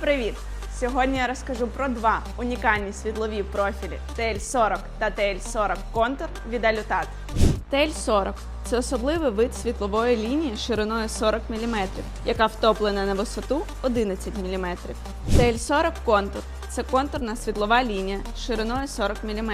Привіт! Сьогодні я розкажу про два унікальні світлові профілі TL40 та TL40 Contour від Alutat. TL40 – це особливий вид світлової лінії шириною 40 мм, яка втоплена на висоту 11 мм. TL40 Contour – це контурна світлова лінія шириною 40 мм,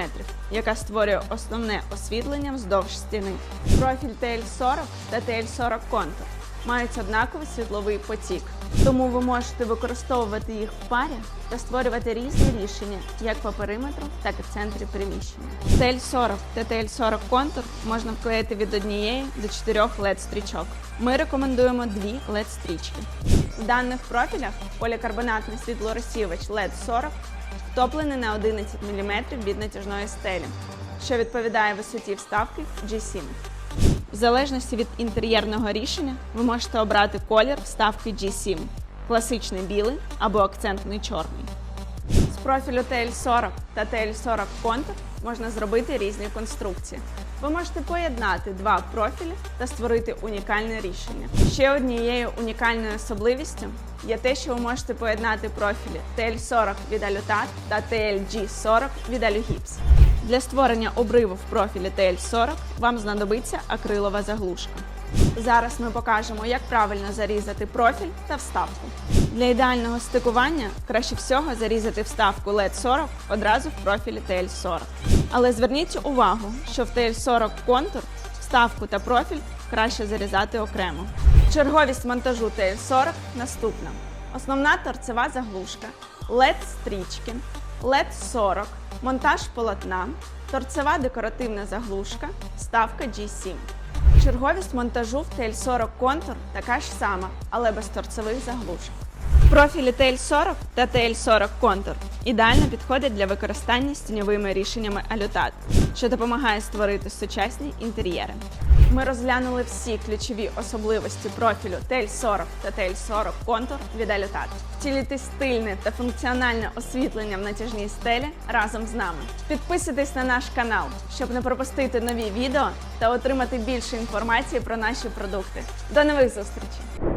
яка створює основне освітлення вздовж стіни. Профіль TL40 та TL40 Contour мають однаковий світловий потік. Тому ви можете використовувати їх в парі та створювати різні рішення як по периметру, так і в центрі приміщення. TL40 та TL40 контур можна вклеїти від однієї до чотирьох led стрічок. Ми рекомендуємо дві led стрічки. В даних профілях полікарбонатний світлорозсіювач LED 40 втоплений на 11 мм від натяжної стелі, що відповідає висоті вставки G7. В залежності від інтер'єрного рішення ви можете обрати колір вставки G7 класичний білий або акцентний чорний. З профілю TL40 та TL40 Contour можна зробити різні конструкції. Ви можете поєднати два профілі та створити унікальне рішення. Ще однією унікальною особливістю є те, що ви можете поєднати профілі TL40 від Alutat та TLG40 від Alugips. Для створення обриву в профілі TL40 вам знадобиться акрилова заглушка. Зараз ми покажемо, як правильно зарізати профіль та вставку. Для ідеального стикування краще всього зарізати вставку LED 40 одразу в профілі TL40. Але зверніть увагу, що в TL40 контур вставку та профіль краще зарізати окремо. Черговість монтажу TL40 наступна: основна торцева заглушка, LED стрічки, LED 40, монтаж полотна, торцева декоративна заглушка, ставка G7. Черговість монтажу в TL40 контур така ж сама, але без торцевих заглушок. Профілі TL40 та TL40 Contour ідеально підходять для використання з рішеннями Alutat, що допомагає створити сучасні інтер'єри. Ми розглянули всі ключові особливості профілю TL40 та TL40 Contour від Alutat. Втілити стильне та функціональне освітлення в натяжній стелі разом з нами. Підписуйтесь на наш канал, щоб не пропустити нові відео та отримати більше інформації про наші продукти. До нових зустрічей!